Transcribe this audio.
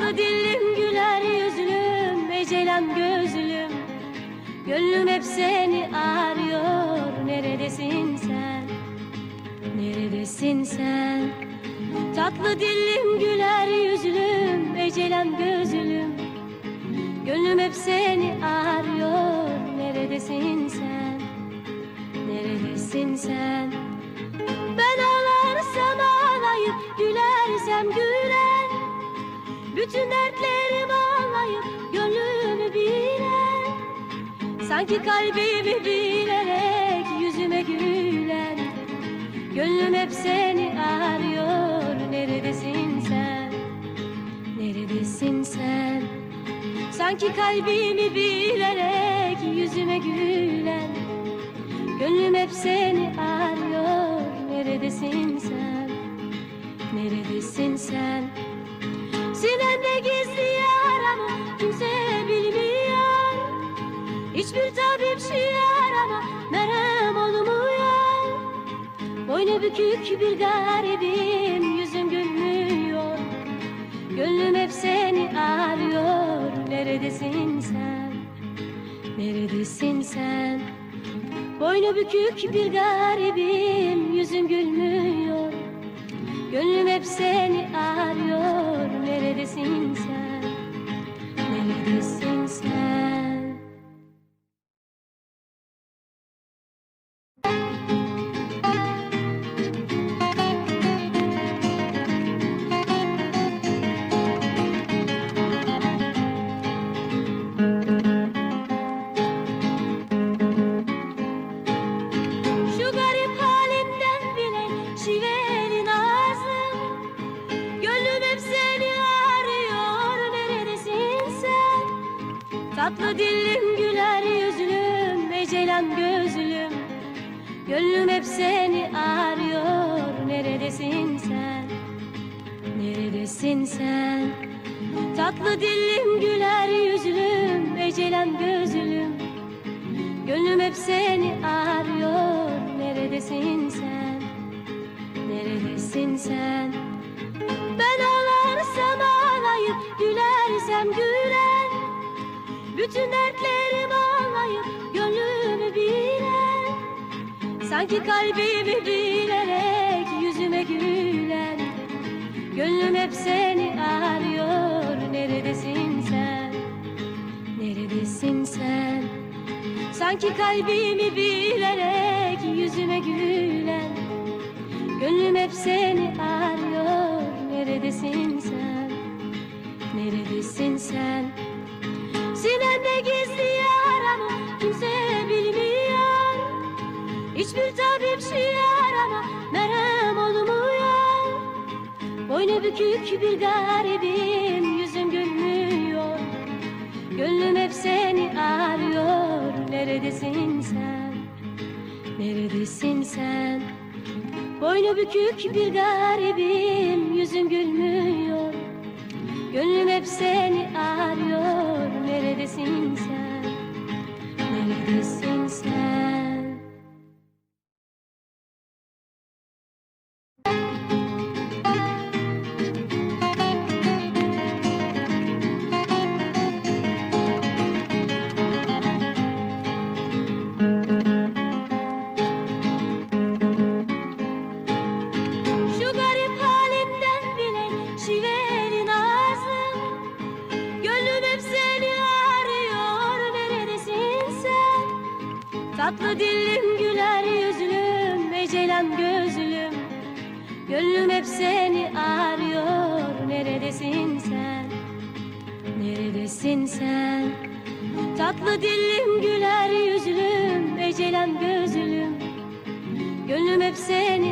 Tatlı dilim güler yüzlüm Ecelam gözlüm. Gönlüm hep seni arıyor Neredesin sen? Neredesin sen? Tatlı dilim güler yüzlüm Ecelam gözlüm. Gönlüm hep seni arıyor Neredesin sen? Neredesin sen Bütün dertlerimi ağlayıp Gönlümü bilen Sanki kalbimi bilerek Yüzüme gülen Gönlüm hep seni arıyor Neredesin sen? Neredesin sen? Sanki kalbimi bilerek yüzüme gülen Gönlüm hep seni arıyor Neredesin sen? Neredesin sen Sinemde gizli yaramı kimse bilmiyor. Hiçbir tabip şu yarama merhem olmuyor. Boynu bükük bir garibim yüzüm gülmüyor. Gönlüm hep seni arıyor. Neredesin sen? Neredesin sen? Boynu bükük bir garibim Yüzüm gülmüyor Gönlüm hep seni arıyor. Neredesin sen? Neredesin Gönlüm hep seni arıyor. Neredesin sen? Neredesin sen? Tatlı dilim güler yüzlüm ecelam gözlüm. Gönlüm hep seni arıyor. Neredesin sen? Neredesin sen? Ben ağlarsam ağlayıp Gülersem gülen Bütün dertlerim Sanki kalbimi bilerek Yüzüme gülen Gönlüm hep seni arıyor. Neredesin sen? Neredesin sen? Sanki kalbimi bilerek yüzüme gülen Gönlüm hep seni arıyor. Neredesin sen? Neredesin sen? Sinemde gizli Hiçbir tabip şu yarama merhem olmuyor. Boynu bükük bir garibim yüzüm gülmüyor. Gönlüm hep seni arıyor. Neredesin sen? Neredesin sen? Boynu bükük bir garibim Yüzüm gülmüyor. Gönlüm hep seni arıyor. Neredesin sen misin sen? Tatlı dillim güler yüzlüm, ecelem gözlüm Gönlüm hep seni